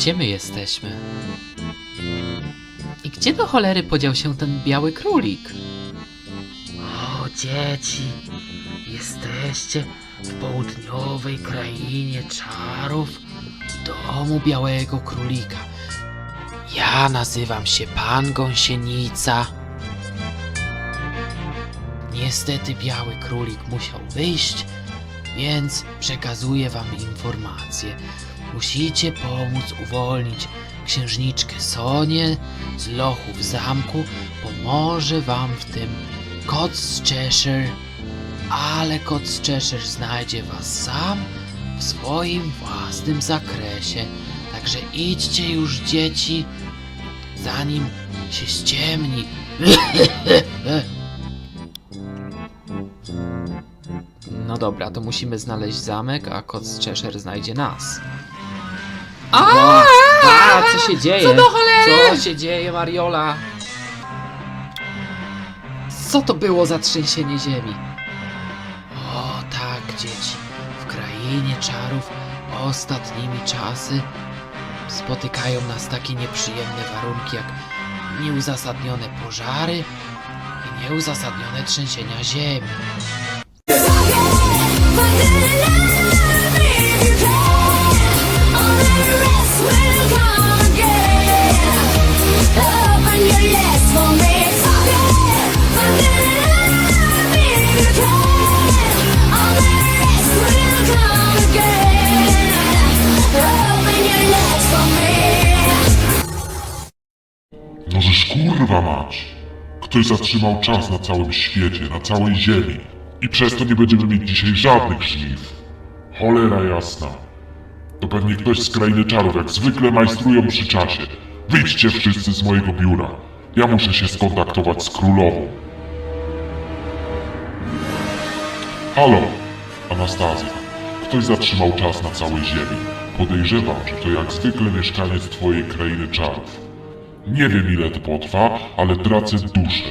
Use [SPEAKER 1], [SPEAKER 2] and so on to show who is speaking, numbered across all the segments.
[SPEAKER 1] gdzie my jesteśmy? I gdzie do cholery podział się ten biały królik? O, dzieci, jesteście w południowej krainie czarów, w domu białego królika. Ja nazywam się Pan Gąsienica. Niestety biały królik musiał wyjść, więc przekazuję wam informację. Musicie pomóc uwolnić księżniczkę Sonię z lochu w zamku. Pomoże wam w tym kot z Cheshire, ale kot z Cheshire znajdzie was sam w swoim własnym zakresie. Także idźcie już dzieci, zanim się ściemni. No dobra, to musimy znaleźć zamek, a kot z Cheshire znajdzie nas. A, a co się dzieje?
[SPEAKER 2] Co do cholery?
[SPEAKER 1] Co się dzieje, Mariola? Co to było za trzęsienie ziemi? O tak, dzieci. W krainie czarów ostatnimi czasy spotykają nas takie nieprzyjemne warunki jak nieuzasadnione pożary i nieuzasadnione trzęsienia ziemi.
[SPEAKER 3] Ktoś zatrzymał czas na całym świecie, na całej ziemi. I przez to nie będziemy mieć dzisiaj żadnych żniw. Cholera jasna. To pewnie ktoś z krainy czarów, jak zwykle majstrują przy czasie. Wyjdźcie wszyscy z mojego biura. Ja muszę się skontaktować z królową. Halo, Anastazja. Ktoś zatrzymał czas na całej ziemi. Podejrzewam, że to jak zwykle mieszkaniec twojej krainy czarów. Nie wiem ile to potrwa, ale tracę duszę.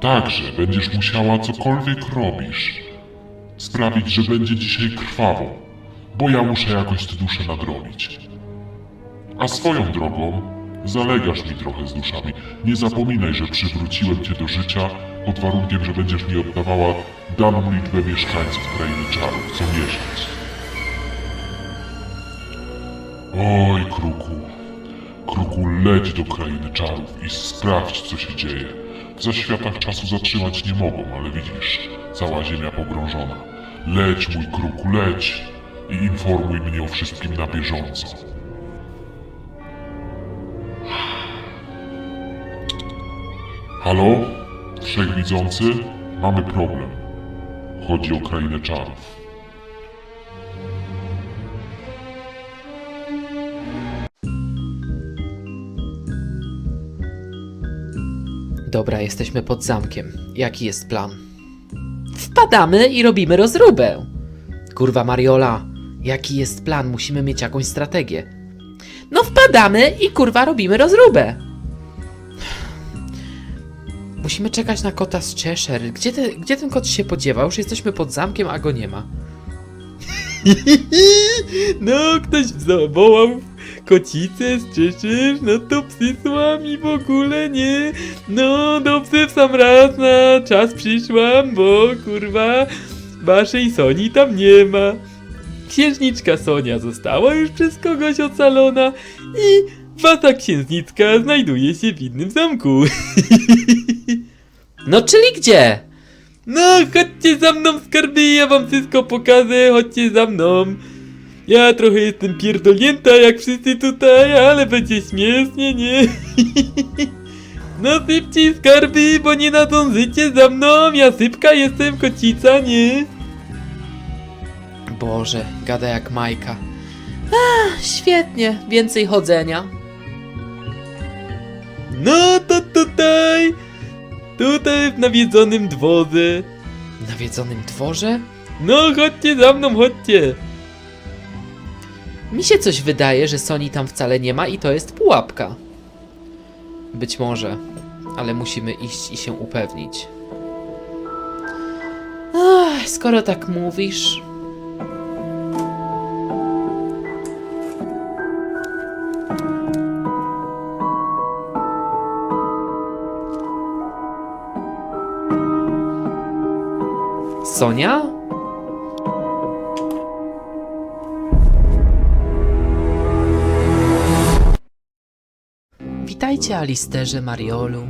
[SPEAKER 3] Także będziesz musiała cokolwiek robisz. Sprawić, że będzie dzisiaj krwawo, bo ja muszę jakoś tę duszę nadrobić. A swoją drogą, zalegasz mi trochę z duszami. Nie zapominaj, że przywróciłem cię do życia pod warunkiem, że będziesz mi oddawała daną liczbę mieszkańców krainy czarów co miesiąc. Oj, kruku. Kruku, leć do krainy czarów i sprawdź, co się dzieje. W zaświatach czasu zatrzymać nie mogą, ale widzisz, cała ziemia pogrążona. Leć, mój kruku, leć i informuj mnie o wszystkim na bieżąco. Halo? Wszechwidzący? Mamy problem. Chodzi o krainę czarów.
[SPEAKER 1] Dobra, jesteśmy pod zamkiem. Jaki jest plan? Wpadamy i robimy rozróbę. Kurwa Mariola, jaki jest plan? Musimy mieć jakąś strategię. No wpadamy i kurwa robimy rozróbę. Musimy czekać na kota z Cheshire. Gdzie, te, gdzie ten kot się podziewał? Już jesteśmy pod zamkiem, a go nie ma. no, ktoś zawołał kocicę z no to przysła mi w ogóle nie. No, dobrze w sam raz na czas przyszłam, bo kurwa waszej Soni tam nie ma. Księżniczka Sonia została już przez kogoś ocalona i wasza księżniczka znajduje się w innym zamku. no, czyli gdzie? No, chodźcie za mną skarby, ja wam wszystko pokażę, chodźcie za mną. Ja trochę jestem pierdolnięta jak wszyscy tutaj, ale będzie śmiesznie, nie? No szybciej skarby, bo nie nadążycie za mną, ja sypka jestem kocica, nie? Boże, gada jak Majka. Ach, świetnie, więcej chodzenia. No to tutaj, tutaj w nawiedzonym dworze. Nawiedzonym dworze? No chodźcie za mną, chodźcie. Mi się coś wydaje, że Sony tam wcale nie ma i to jest pułapka. Być może, ale musimy iść i się upewnić. Ach, skoro tak mówisz. Sonia? Witajcie, Alisterze Mariolu.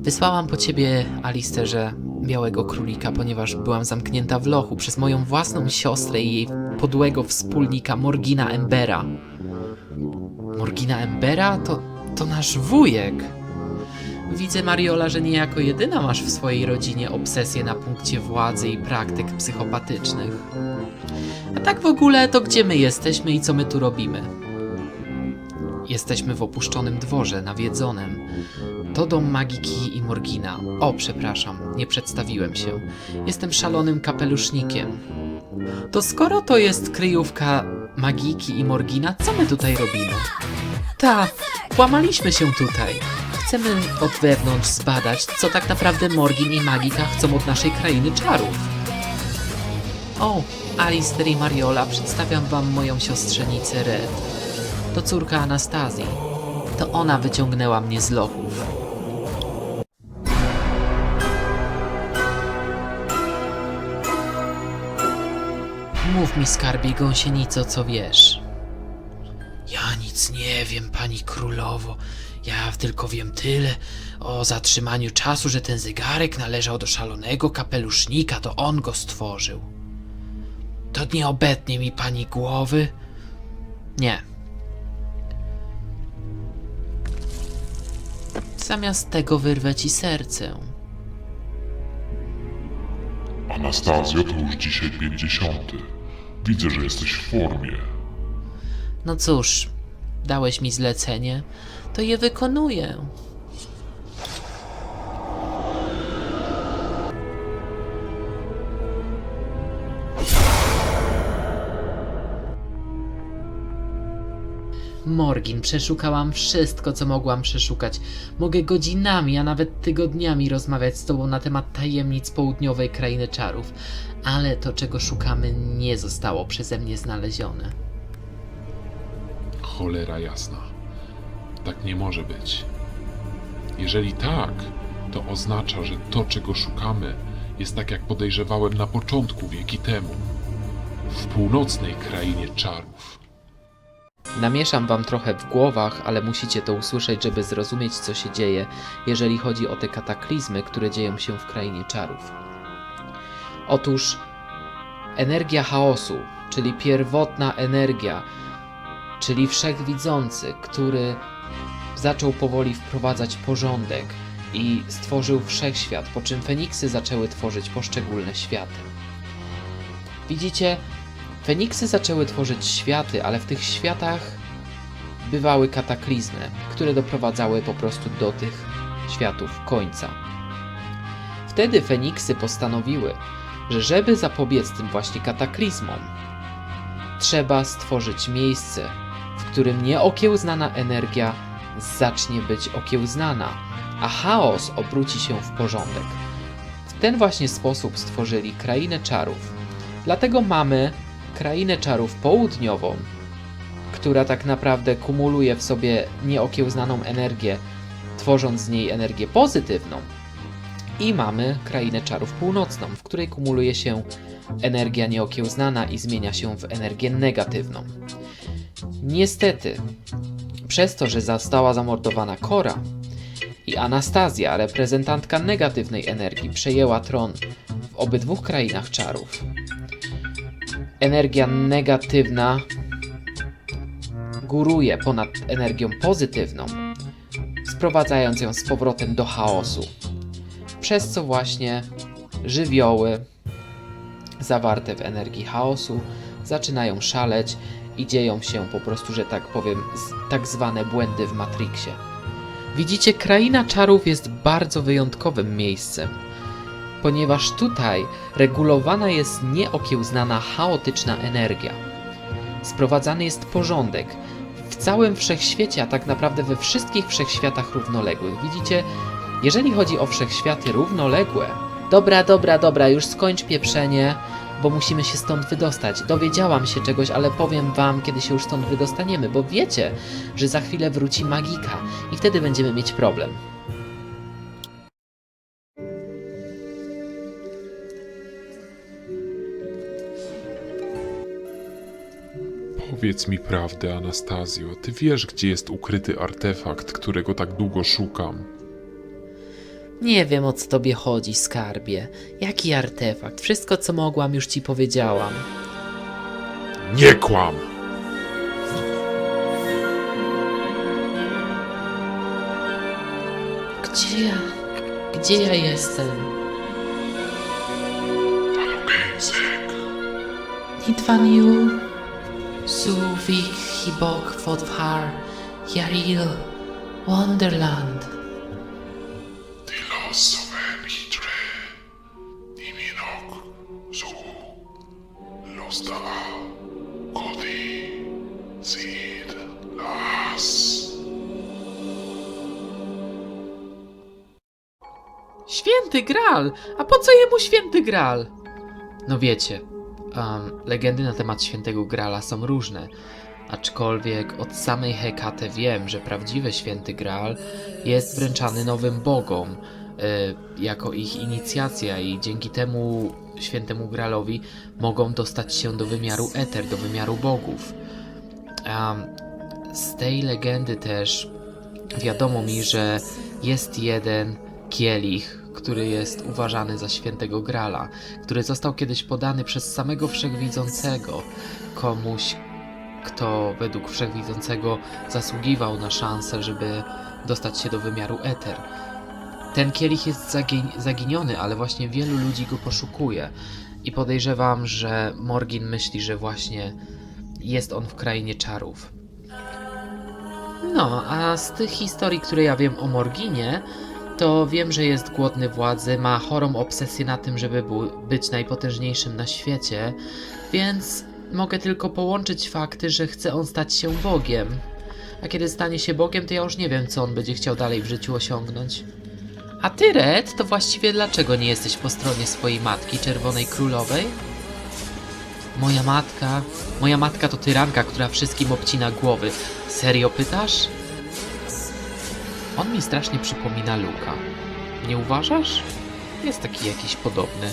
[SPEAKER 1] Wysłałam po ciebie, Alisterze, białego królika, ponieważ byłam zamknięta w lochu przez moją własną siostrę i jej podłego wspólnika Morgina Embera. Morgina Embera to, to nasz wujek. Widzę, Mariola, że niejako jedyna masz w swojej rodzinie obsesję na punkcie władzy i praktyk psychopatycznych. A tak w ogóle, to gdzie my jesteśmy i co my tu robimy? Jesteśmy w opuszczonym dworze, nawiedzonym. To dom magiki i Morgina. O, przepraszam, nie przedstawiłem się. Jestem szalonym kapelusznikiem. To skoro to jest kryjówka magiki i Morgina, co my tutaj robimy? Ta, włamaliśmy się tutaj. Chcemy od wewnątrz zbadać, co tak naprawdę Morgin i Magika chcą od naszej krainy czarów. O, Alister i Mariola, przedstawiam wam moją siostrzenicę Red. To córka Anastazji. To ona wyciągnęła mnie z lochów. Mów mi, skarbie gąsienico, co wiesz. Ja nic nie wiem, pani królowo. Ja tylko wiem tyle o zatrzymaniu czasu, że ten zegarek należał do szalonego kapelusznika, to on go stworzył. To nie obetnie mi pani głowy? Nie. Zamiast tego wyrwę ci serce.
[SPEAKER 3] Anastazjo, to już dzisiaj 50. Widzę, że jesteś w formie.
[SPEAKER 1] No cóż, dałeś mi zlecenie, to je wykonuję. Morgin, przeszukałam wszystko, co mogłam przeszukać. Mogę godzinami, a nawet tygodniami rozmawiać z tobą na temat tajemnic południowej krainy czarów, ale to, czego szukamy, nie zostało przeze mnie znalezione.
[SPEAKER 2] Cholera jasna. Tak nie może być. Jeżeli tak, to oznacza, że to, czego szukamy, jest tak jak podejrzewałem na początku wieki temu. W północnej krainie czarów.
[SPEAKER 1] Namieszam wam trochę w głowach, ale musicie to usłyszeć, żeby zrozumieć, co się dzieje, jeżeli chodzi o te kataklizmy, które dzieją się w krainie czarów. Otóż energia chaosu, czyli pierwotna energia, czyli wszechwidzący, który zaczął powoli wprowadzać porządek i stworzył wszechświat, po czym Feniksy zaczęły tworzyć poszczególne światy. Widzicie, Feniksy zaczęły tworzyć światy, ale w tych światach bywały kataklizmy, które doprowadzały po prostu do tych światów końca. Wtedy Feniksy postanowiły, że żeby zapobiec tym właśnie kataklizmom, trzeba stworzyć miejsce, w którym nieokiełznana energia zacznie być okiełznana, a chaos obróci się w porządek. W ten właśnie sposób stworzyli krainę czarów. Dlatego mamy krainę czarów południową, która tak naprawdę kumuluje w sobie nieokiełznaną energię, tworząc z niej energię pozytywną. I mamy krainę czarów północną, w której kumuluje się energia nieokiełznana i zmienia się w energię negatywną. Niestety, przez to, że została zamordowana Kora i Anastazja, reprezentantka negatywnej energii, przejęła tron w obydwu krainach czarów, energia negatywna góruje ponad energią pozytywną, sprowadzając ją z powrotem do chaosu. Przez co właśnie żywioły zawarte w energii chaosu zaczynają szaleć i dzieją się po prostu, że tak powiem, tak zwane błędy w Matrixie. Widzicie, kraina czarów jest bardzo wyjątkowym miejscem ponieważ tutaj regulowana jest nieokiełznana chaotyczna energia. Sprowadzany jest porządek w całym wszechświecie, a tak naprawdę we wszystkich wszechświatach równoległych. Widzicie, jeżeli chodzi o wszechświaty równoległe. Dobra, dobra, dobra, już skończ pieprzenie, bo musimy się stąd wydostać. Dowiedziałam się czegoś, ale powiem wam, kiedy się już stąd wydostaniemy, bo wiecie, że za chwilę wróci magika i wtedy będziemy mieć problem.
[SPEAKER 2] Powiedz mi prawdę, Anastazjo. Ty wiesz, gdzie jest ukryty artefakt, którego tak długo szukam.
[SPEAKER 1] Nie wiem o co tobie chodzi, skarbie. Jaki artefakt? Wszystko co mogłam już ci powiedziałam.
[SPEAKER 2] Nie kłam!
[SPEAKER 1] Gdzie ja? Gdzie ja jestem? Nidwan Yu, Suvik Hibok Fodvar, Yaril, Wonderland.
[SPEAKER 3] Losowem hitre. Niminok. Zuhu. Lostala. Kodi. Zid. Las.
[SPEAKER 1] Święty Gral! A po co jemu święty Gral? No wiecie, em, legendy na temat świętego Grala są różne. Aczkolwiek od samej Hekate wiem, że prawdziwy święty Graal jest wręczany nowym bogom y, jako ich inicjacja i dzięki temu świętemu Graalowi mogą dostać się do wymiaru Eter, do wymiaru bogów. Em, z tej legendy też wiadomo mi, że jest jeden kielich, który jest uważany za świętego Grala, który został kiedyś podany przez samego Wszechwidzącego komuś, kto według Wszechwidzącego zasługiwał na szansę, żeby dostać się do wymiaru Eter. Ten kielich jest zagi- zaginiony, ale właśnie wielu ludzi go poszukuje. I podejrzewam, że Morgin myśli, że właśnie jest on w krainie czarów. No, a z tych historii, które ja wiem o Morginie, to wiem, że jest głodny władzy, ma chorą obsesję na tym, żeby być najpotężniejszym na świecie, więc mogę tylko połączyć fakty, że chce on stać się Bogiem. A kiedy stanie się Bogiem, to ja już nie wiem, co on będzie chciał dalej w życiu osiągnąć. A ty, Red, to właściwie dlaczego nie jesteś po stronie swojej matki, Czerwonej Królowej? Moja matka. Moja matka to tyranka, która wszystkim obcina głowy. Serio pytasz? On mi strasznie przypomina Luka. Nie uważasz? Jest taki jakiś podobny.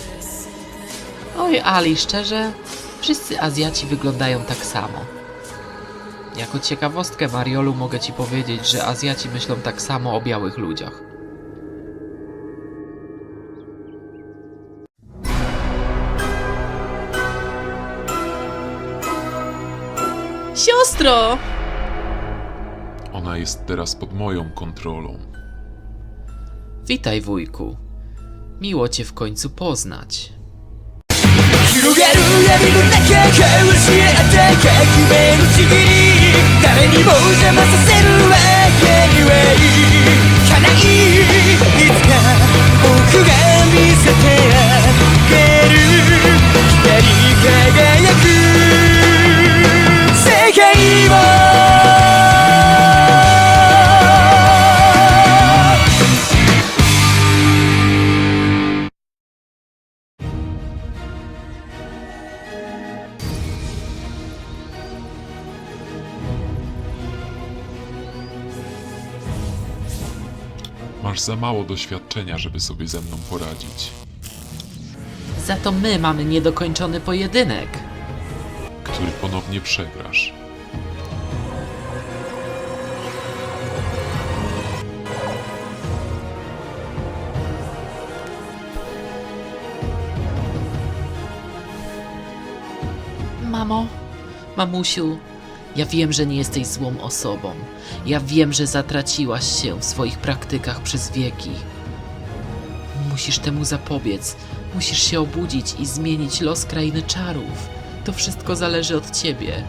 [SPEAKER 1] Oj, Ali, szczerze, wszyscy Azjaci wyglądają tak samo. Jako ciekawostkę, Mariolu, mogę ci powiedzieć, że Azjaci myślą tak samo o białych ludziach. Siostro!
[SPEAKER 2] Ona jest teraz pod moją kontrolą.
[SPEAKER 1] Witaj, wujku. Miło cię w końcu poznać.
[SPEAKER 4] 広がる闇の中交し合った革命のちぎり誰にも邪魔させるわけにはいかないいつか僕が見せてあげる光り輝く世界を「
[SPEAKER 2] Masz za mało doświadczenia, żeby sobie ze mną poradzić.
[SPEAKER 1] Za to my mamy niedokończony pojedynek.
[SPEAKER 2] Który ponownie przegrasz.
[SPEAKER 1] Mamo, mamusiu, ja wiem, że nie jesteś złą osobą. Ja wiem, że zatraciłaś się w swoich praktykach przez wieki. Musisz temu zapobiec. Musisz się obudzić i zmienić los krainy czarów. To wszystko zależy od ciebie.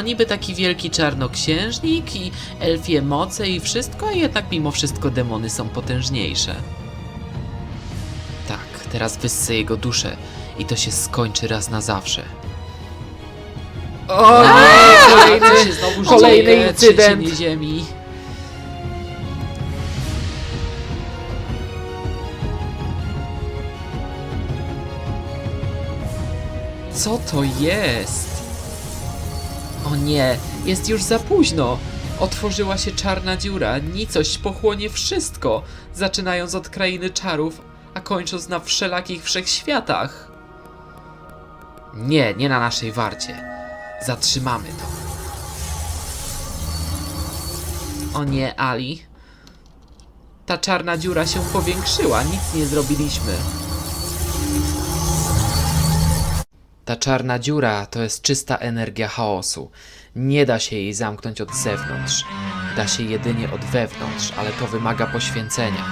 [SPEAKER 1] No, niby taki wielki czarnoksiężnik i elfie moce i wszystko, a jednak mimo wszystko demony są potężniejsze. Tak, teraz wyssę jego duszę i to się skończy raz na zawsze. O nie! Kolejny, się znowu
[SPEAKER 5] kolejny
[SPEAKER 1] dzieje,
[SPEAKER 5] incydent.
[SPEAKER 1] trzęsienie ziemi. Co to jest? O nie, jest już za późno. Otworzyła się czarna dziura, nicość pochłonie wszystko, zaczynając od krainy czarów, a kończąc na wszelakich wszechświatach. Nie, nie na naszej warcie. Zatrzymamy to. O nie, Ali. Ta czarna dziura się powiększyła, nic nie zrobiliśmy. Ta czarna dziura to jest czysta energia chaosu. Nie da się jej zamknąć od zewnątrz. Da się jedynie od wewnątrz, ale to wymaga poświęcenia.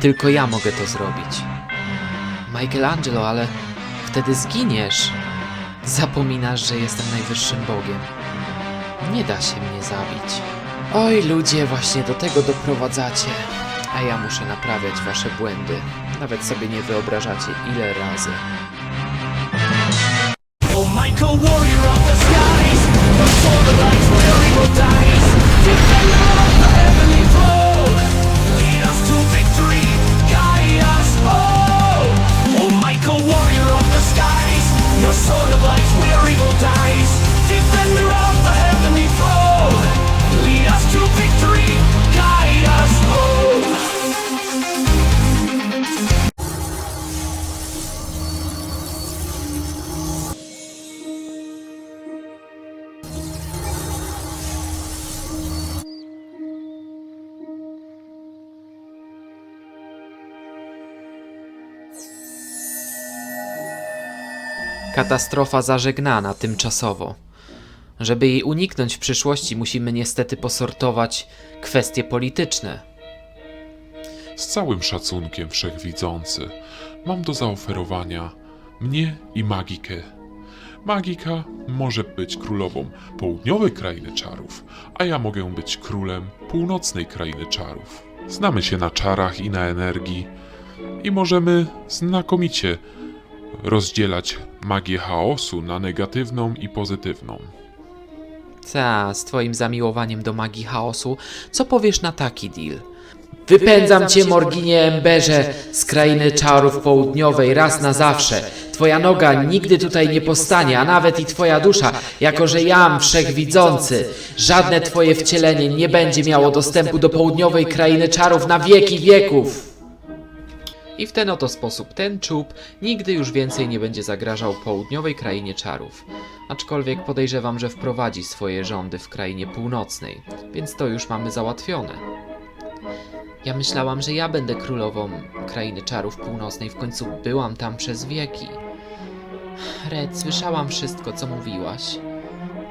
[SPEAKER 1] Tylko ja mogę to zrobić. Michelangelo, ale wtedy zginiesz. Zapominasz, że jestem najwyższym Bogiem. Nie da się mnie zabić. Oj, ludzie, właśnie do tego doprowadzacie. A ja muszę naprawiać wasze błędy. Nawet sobie nie wyobrażacie, ile razy.
[SPEAKER 4] A warrior of the skies, before the sword of life's will dies, deep in love of the heavenly.
[SPEAKER 1] Katastrofa zażegnana tymczasowo. Żeby jej uniknąć w przyszłości, musimy niestety posortować kwestie polityczne.
[SPEAKER 2] Z całym szacunkiem wszechwidzący, mam do zaoferowania mnie i magikę. Magika może być królową południowej krainy czarów, a ja mogę być królem północnej krainy czarów. Znamy się na czarach i na energii i możemy znakomicie rozdzielać magię chaosu na negatywną i pozytywną.
[SPEAKER 1] Ta, z twoim zamiłowaniem do magii chaosu, co powiesz na taki deal? Wypędzam cię, Morginie Emberze, z krainy czarów południowej raz na zawsze. Twoja noga nigdy tutaj nie postanie, a nawet i twoja dusza, jako że jam wszechwidzący. Żadne twoje wcielenie nie będzie miało dostępu do południowej krainy czarów na wieki wieków. I w ten oto sposób ten czub nigdy już więcej nie będzie zagrażał południowej krainie czarów. Aczkolwiek podejrzewam, że wprowadzi swoje rządy w krainie północnej, więc to już mamy załatwione. Ja myślałam, że ja będę królową krainy czarów północnej, w końcu byłam tam przez wieki. Red, słyszałam wszystko, co mówiłaś.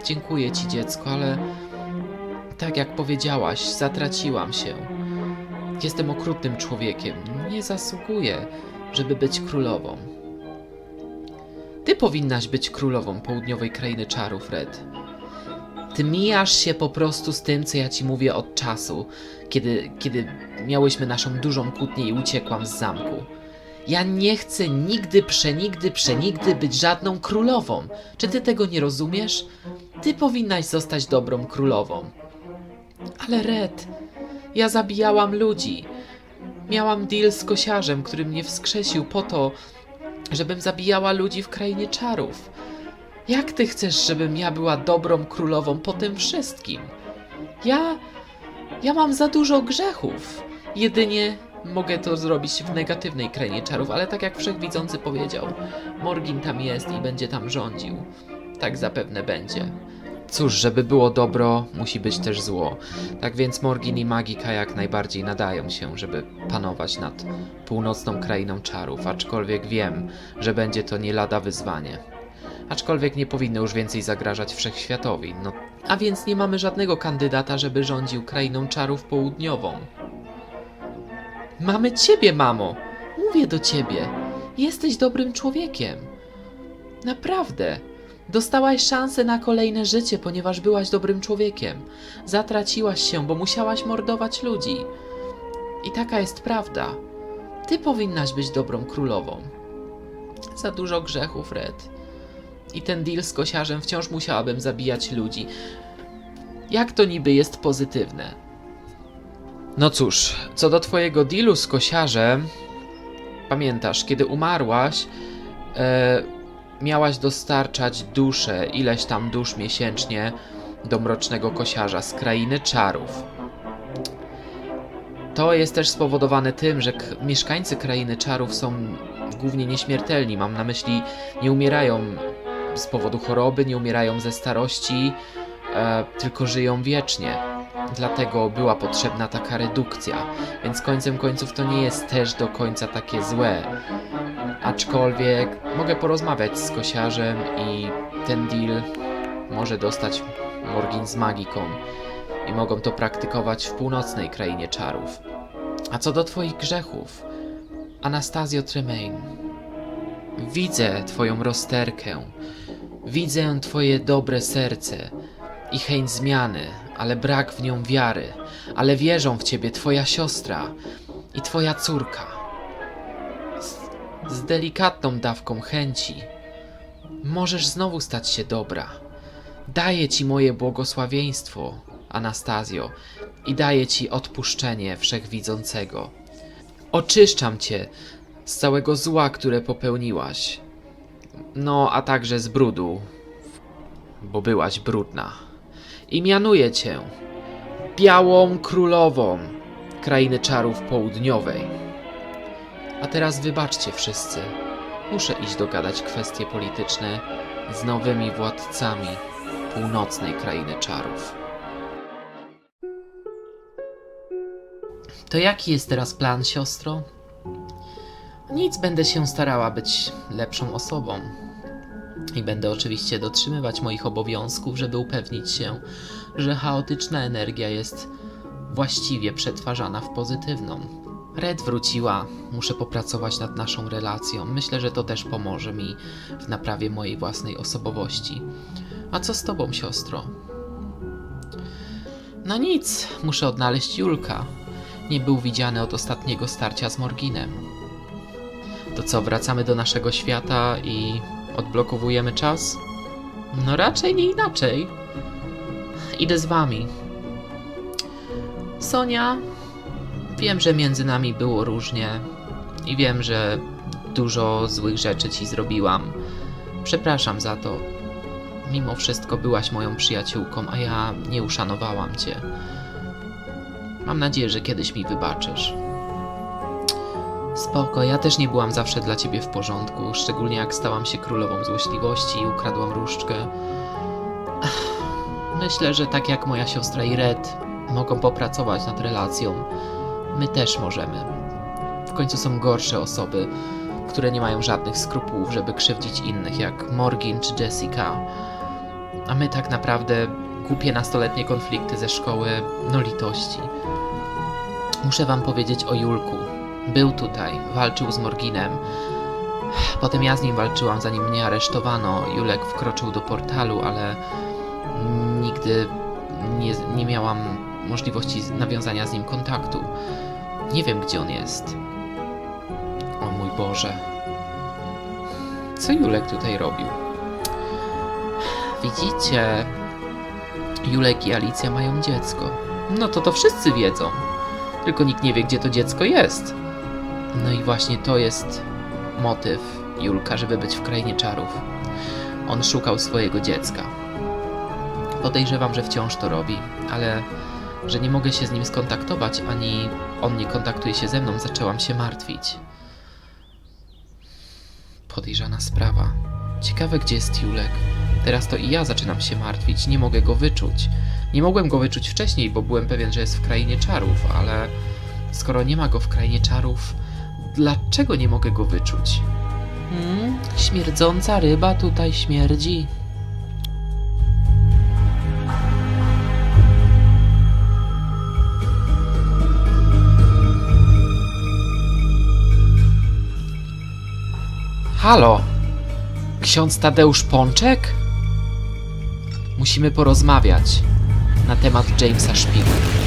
[SPEAKER 1] Dziękuję ci, dziecko, ale tak jak powiedziałaś, zatraciłam się. Jestem okrutnym człowiekiem. Nie zasługuję, żeby być królową. Ty powinnaś być królową południowej krainy czarów, Red. Ty mijasz się po prostu z tym, co ja ci mówię od czasu, kiedy, kiedy miałyśmy naszą dużą kłótnię i uciekłam z zamku. Ja nie chcę nigdy, przenigdy, przenigdy być żadną królową. Czy ty tego nie rozumiesz? Ty powinnaś zostać dobrą królową. Ale Red, ja zabijałam ludzi. Miałam deal z kosiarzem, który mnie wskrzesił po to, żebym zabijała ludzi w krainie czarów. Jak ty chcesz, żebym ja była dobrą królową po tym wszystkim? Ja. Ja mam za dużo grzechów. Jedynie mogę to zrobić w negatywnej krainie czarów, ale tak jak wszechwidzący powiedział, Morgin tam jest i będzie tam rządził. Tak zapewne będzie. Cóż, żeby było dobro, musi być też zło. Tak więc Morgin i Magika jak najbardziej nadają się, żeby panować nad północną krainą czarów, aczkolwiek wiem, że będzie to nie lada wyzwanie. Aczkolwiek nie powinny już więcej zagrażać wszechświatowi, no a więc nie mamy żadnego kandydata, żeby rządził krainą czarów południową. Mamy ciebie, mamo! Mówię do ciebie. Jesteś dobrym człowiekiem. Naprawdę. Dostałaś szansę na kolejne życie, ponieważ byłaś dobrym człowiekiem. Zatraciłaś się, bo musiałaś mordować ludzi. I taka jest prawda. Ty powinnaś być dobrą królową. Za dużo grzechów, Red. I ten deal z kosiarzem wciąż musiałabym zabijać ludzi. Jak to niby jest pozytywne? No cóż, co do twojego dealu z kosiarzem, pamiętasz, kiedy umarłaś, e, miałaś dostarczać dusze, ileś tam dusz miesięcznie do mrocznego kosiarza z krainy czarów. To jest też spowodowane tym, że mieszkańcy krainy czarów są głównie nieśmiertelni. Mam na myśli, nie umierają z powodu choroby, nie umierają ze starości, e, tylko żyją wiecznie. Dlatego była potrzebna taka redukcja, więc końcem końców to nie jest też do końca takie złe. Aczkolwiek mogę porozmawiać z kosiarzem i ten deal może dostać Morgin z magiką i mogą to praktykować w północnej krainie czarów. A co do twoich grzechów, Anastazjo Tremaine, widzę twoją rozterkę, widzę twoje dobre serce i chęć zmiany, ale brak w nią wiary, ale wierzą w ciebie twoja siostra i twoja córka. Z, delikatną dawką chęci możesz znowu stać się dobra. Daję ci moje błogosławieństwo, Anastazjo, i daję ci odpuszczenie wszechwidzącego. Oczyszczam cię z całego zła, które popełniłaś. No, a także z brudu, bo byłaś brudna. I mianuję cię Białą Królową Krainy Czarów Południowej. A teraz wybaczcie wszyscy. Muszę iść dogadać kwestie polityczne z nowymi władcami północnej krainy czarów. To jaki jest teraz plan, siostro? Nic, będę się starała być lepszą osobą. I będę oczywiście dotrzymywać moich obowiązków, żeby upewnić się, że chaotyczna energia jest właściwie przetwarzana w pozytywną. Red wróciła, muszę popracować nad naszą relacją. Myślę, że to też pomoże mi w naprawie mojej własnej osobowości. A co z tobą, siostro? No nic, muszę odnaleźć Julka. Nie był widziany od ostatniego starcia z Morginem. To co, wracamy do naszego świata i odblokowujemy czas? No raczej nie inaczej. Idę z wami. Sonia, wiem, że między nami było różnie i wiem, że dużo złych rzeczy ci zrobiłam. Przepraszam za to. Mimo wszystko byłaś moją przyjaciółką, a ja nie uszanowałam cię. Mam nadzieję, że kiedyś mi wybaczysz. Spoko, ja też nie byłam zawsze dla ciebie w porządku, szczególnie jak stałam się królową złośliwości i ukradłam różdżkę. Myślę, że tak jak moja siostra i Red mogą popracować nad relacją, my też możemy. W końcu są gorsze osoby, które nie mają żadnych skrupułów, żeby krzywdzić innych, jak Morgin czy Jessica. A my tak naprawdę głupie nastoletnie konflikty ze szkoły, no litości. Muszę wam powiedzieć o Julku. Był tutaj, walczył z Morginem. Potem ja z nim walczyłam, zanim mnie aresztowano. Julek wkroczył do portalu, ale nigdy nie, nie miałam możliwości nawiązania z nim kontaktu. Nie wiem, gdzie on jest. O mój Boże. Co Julek tutaj robił? Widzicie, Julek i Alicja mają dziecko. No to to wszyscy wiedzą. Tylko nikt nie wie, gdzie to dziecko jest. No i właśnie to jest motyw Julka, żeby być w krainie czarów. On szukał swojego dziecka. Podejrzewam, że wciąż to robi, ale że nie mogę się z nim skontaktować, ani on nie kontaktuje się ze mną, zaczęłam się martwić. Podejrzana sprawa. Ciekawe, gdzie jest Julek. Teraz to i ja zaczynam się martwić, nie mogę go wyczuć. Nie mogłem go wyczuć wcześniej, bo byłem pewien, że jest w krainie czarów, ale skoro nie ma go w krainie czarów, dlaczego nie mogę go wyczuć? Hmm, śmierdząca ryba tutaj śmierdzi. Halo? Ksiądz Tadeusz Pączek? Musimy porozmawiać na temat Jamesa Szpiku.